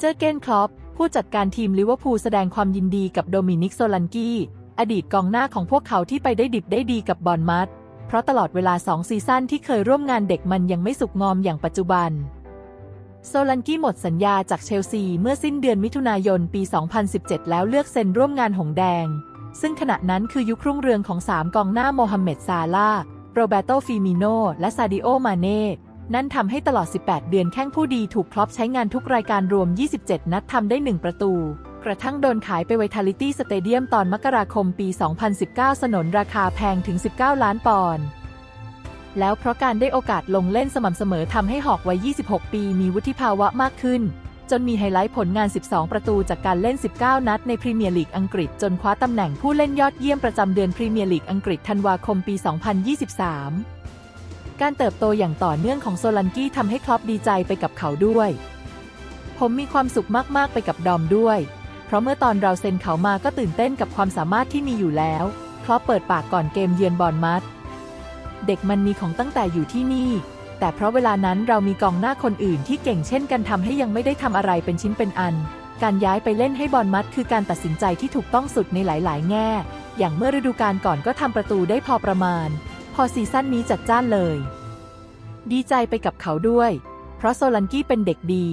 เจอเกนคลอปผู้จัดการทีมลิเวอร์พูลแสดงความยินดีกับโดมินิกโซลันกี้ อดีตกองหน้าของพวกเขาที่ไปได้ดิบได้ดีกับบอลมัดเพราะตลอดเวลาสองซีซั่นที่เคยร่วมงานเด็กมันยังไม่สุกงอมอย่างปัจจุบัน โซลันกี้หมดสัญญาจากเชลซีเมื่อสิ้นเดือนมิถุนายนปี 2017 แล้วเลือกเซ็นร่วมงานหงแดง ซึ่งขณะนั้นคือยุครุ่งเรืองของ 3 กองหน้าโมฮัมเหม็ดซาลาโรเบโตฟิมิโนและซาดิโอ มาเน่ นั่นทำให้ตลอด 18 เดือนแข้งผู้ดีถูกคลอปใช้งานทุกรายการรวม 27 นัดทำได้ 1 ประตู กระทั่งโดนขายไปไวทาลิตี้สเตเดียมตอนมกราคมปี 2019 สนนราคาแพงถึง 19 ล้านปอนด์แล้วเพราะการได้โอกาสลงเล่นสม่ำเสมอทำให้หอกวัย 26 ปีมีวุฒิภาวะมากขึ้น จนมีไฮไลท์ผลงาน 12 ประตูจากการเล่น 19 นัดในพรีเมียร์ลีกอังกฤษ จนคว้าตำแหน่งผู้เล่นยอดเยี่ยมประจำเดือนพรีเมียร์ลีกอังกฤษธันวาคมปี 2023 การเติบโตอย่างต่อเนื่องของโซลันกี้ทำให้คลอปดีใจไปกับเขาด้วย ผมมีความสุขมากๆไปกับดอมด้วย เพราะเมื่อตอนเราเซ็นเขามาก็ตื่นเต้นกับความสามารถที่มีอยู่แล้วคลอปเปิดปากก่อนเกมเยือนบอลมัดเด็กมันมีของตั้งแต่อยู่ที่นี่ แต่เพราะเวลานั้นเรามีกองหน้าคนอื่นที่เก่งเช่นกันทำให้ยังไม่ได้ทำอะไรเป็นชิ้นเป็นอัน การย้ายไปเล่นให้บอลมัดคือการตัดสินใจที่ถูกต้องสุดในหลาย ๆ แง่ อย่างเมื่อฤดูกาลก่อนก็ทำประตูได้พอประมาณ พอซีซั่นนี้จัดจ้านเลย ดีใจไปกับเขาด้วย เพราะโซลันกี้เป็นเด็กดี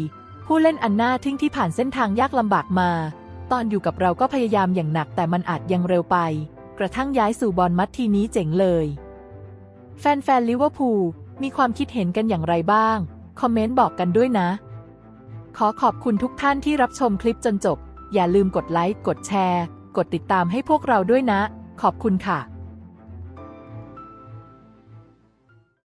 ผู้เล่นอันน่าทึ่งที่ผ่านเส้นทางยากลำบากมา ตอนอยู่กับเราก็พยายามอย่างหนักแต่มันอาจยังเร็วไป กระทั่งย้ายสู่บอลมัดทีนี้เจ๋งเลย แฟนๆลิเวอร์พูลมีความคิดเห็นกันอย่างไรบ้าง คอมเมนต์บอกกันด้วยนะ ขอขอบคุณทุกท่านที่รับชมคลิปจนจบ อย่าลืมกดไลค์ กดแชร์ กดติดตามให้พวกเราด้วยนะ ขอบคุณค่ะ